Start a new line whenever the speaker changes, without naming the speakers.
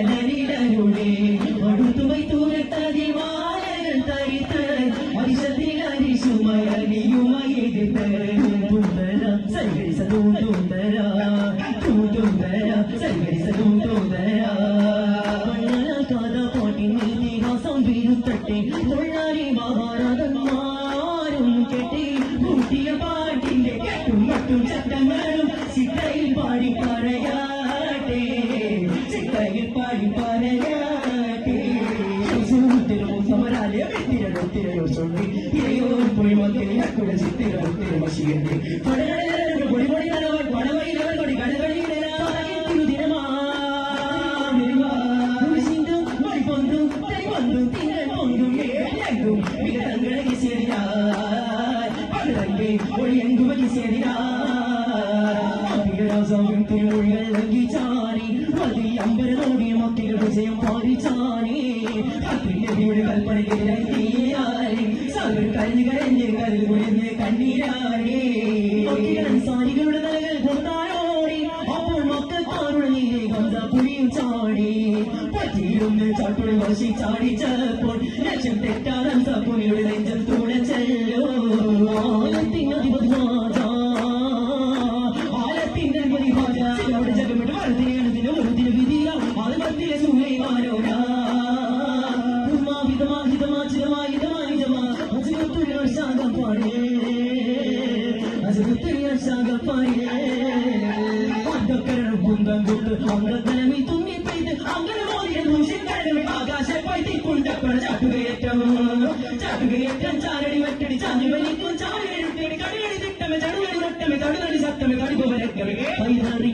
கடலிடருளே படுத்துவை தூரத்ததில் மாலகள் தரித்த அரிசத்தில் அரிசுமை அடியுமை எதிர்த்தூந்தரா சைகரிச தூந்தரா தூந்தரா சைகரிச தூந்தரா காதா பாட்டின் இதிகாசம் விருத்தட்டே பொள்ளாரி மகாராதன் மாறும் கெட்டி மட்டும் சட்டங்கள் ದಾನೆ ತಿರ ತಿರಯೋ ಸೊಳ್ಳಿ ತಿರೆಯೋ புரிமத்தில் கூட சித்திரம் திருமசியது படகடைகள் குடிமொழிகளவர் படவைகளவர் கொடி கடுகளில் ஒளியங்குமதி சேரினார் திருமொழிகள் அங்கீச்சாரி மதி அம்பரதோடிய மத்திகள் விஜயம் സാരികളുടെ നിലകൾ കൊണ്ടാടോടി അപ്പോൾ മക്കത്താറുണങ്ങിലെ ഗന്ധപുരിയും ചാടി പറ്റിയിരുന്ന് ചാട്ടുളി വശി ചാടിച്ചപ്പോൾ ലക്ഷം തെറ്റാതെ സപ്പുനിയുടെ നെഞ്ചം തുണച്ചല്ലോ ആലത്തിന്റെ ഒരു ദിന വിധിയ അത് മത്തിലെ സുഹൈമാനോ பாயே ஹசரத் ரியாசாக பாயே டாக்டர் புந்தம் குண்டு அவங்க தலைமை தும்மி பெய்து அவங்க மோதிய தூசி கடல் ஆகாச பைத்தி குண்ட பட சாட்டுகையற்றம் சாட்டுகையற்றம் சாரடி வட்டடி சாஞ்சி வலிக்கும் சாரடி எடுத்தடி கடியடி திட்டமே தடுதடி வட்டமே தடுதடி சத்தமே தடுபவரட்டமே பைதாரி